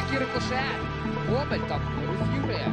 все-таки рикошет. Гомель там роз'юрує.